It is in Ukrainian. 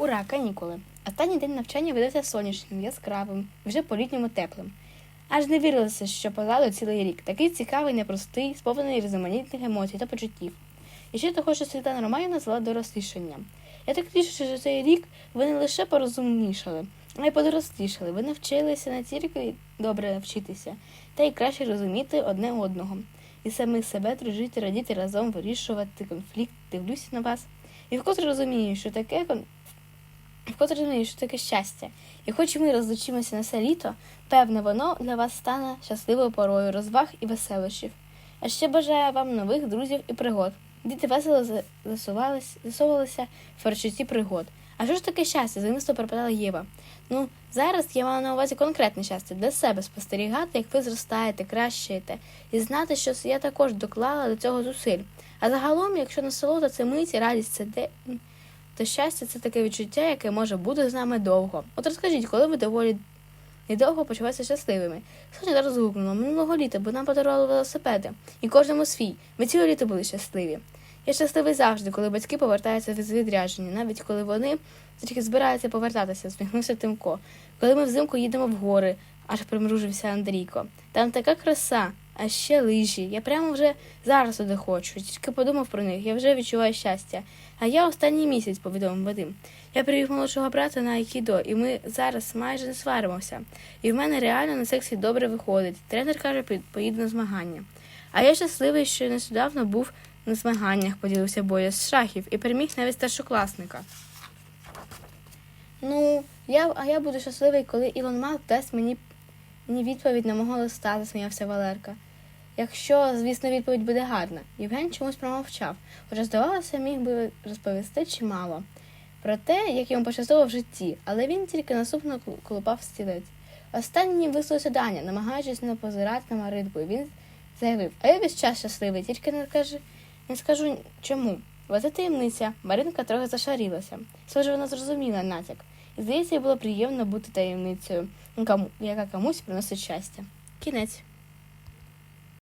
Ура, канікули! Останній день навчання видався сонячним, яскравим, вже по-літньому теплим. Аж не вірилося, що позаду цілий рік. Такий цікавий, непростий, сповнений різноманітних емоцій та почуттів. І ще того, що Світлана Романівна назвала дорослішанням. Я так тішуся, що цей рік ви не лише порозумнішали, а й подорослішали. Ви навчилися не тільки добре навчитися, та й краще розуміти одне одного. І самих себе дружити, радіти разом, вирішувати конфлікт, дивлюся на вас. І вкотре розумію, що таке. Вкотре розумію, що таке щастя. І хоч ми розлучимося на все літо, певне, воно для вас стане щасливою порою розваг і веселощів. А ще бажаю вам нових друзів і пригод. Діти весело за- засувались, засовувалися в перечутті пригод. А що ж таке щастя? Замисло пропадала Єва. Ну, зараз я маю на увазі конкретне щастя для себе спостерігати, як ви зростаєте, кращаєте, і знати, що я також доклала до цього зусиль. А загалом, якщо насолода це мить, і радість це де, то щастя це таке відчуття, яке може бути з нами довго. От розкажіть, коли ви доволі і довго почуватися щасливими. Соня зараз гукнула минулого літа, бо нам подарували велосипеди, і кожному свій. Ми ціле літо були щасливі. Я щасливий завжди, коли батьки повертаються з відрядження, навіть коли вони тільки збираються повертатися, зміхнувся Тимко. Коли ми взимку їдемо в гори, аж примружився Андрійко. Там така краса, а ще лижі. Я прямо вже зараз туди хочу. Тільки подумав про них, я вже відчуваю щастя. А я останній місяць повідомив Вадим. Я привів молодшого брата на Айкідо, і ми зараз майже не сваримося. І в мене реально на сексі добре виходить. Тренер каже, «Пі- поїду на змагання. А я щасливий, що нещодавно був на змаганнях, поділився боя з шахів і переміг навіть старшокласника. Ну, я, а я буду щасливий, коли Ілон Маск дасть мені, мені відповідь на мого листа, засміявся Валерка. Якщо, звісно, відповідь буде гарна. Євген чомусь промовчав, хоча, здавалося, міг би розповісти чимало про те, як йому пощастило в житті, але він тільки наступно колупав стілець. Останній висловився Даня, намагаючись не позирати на Маринку, і він заявив, а я весь час щасливий, тільки не кажи, не скажу чому. Це таємниця. Маринка трохи зашарілася. Схоже, вона зрозуміла натяк. І здається, їй було приємно бути таємницею, яка комусь приносить щастя. Кінець.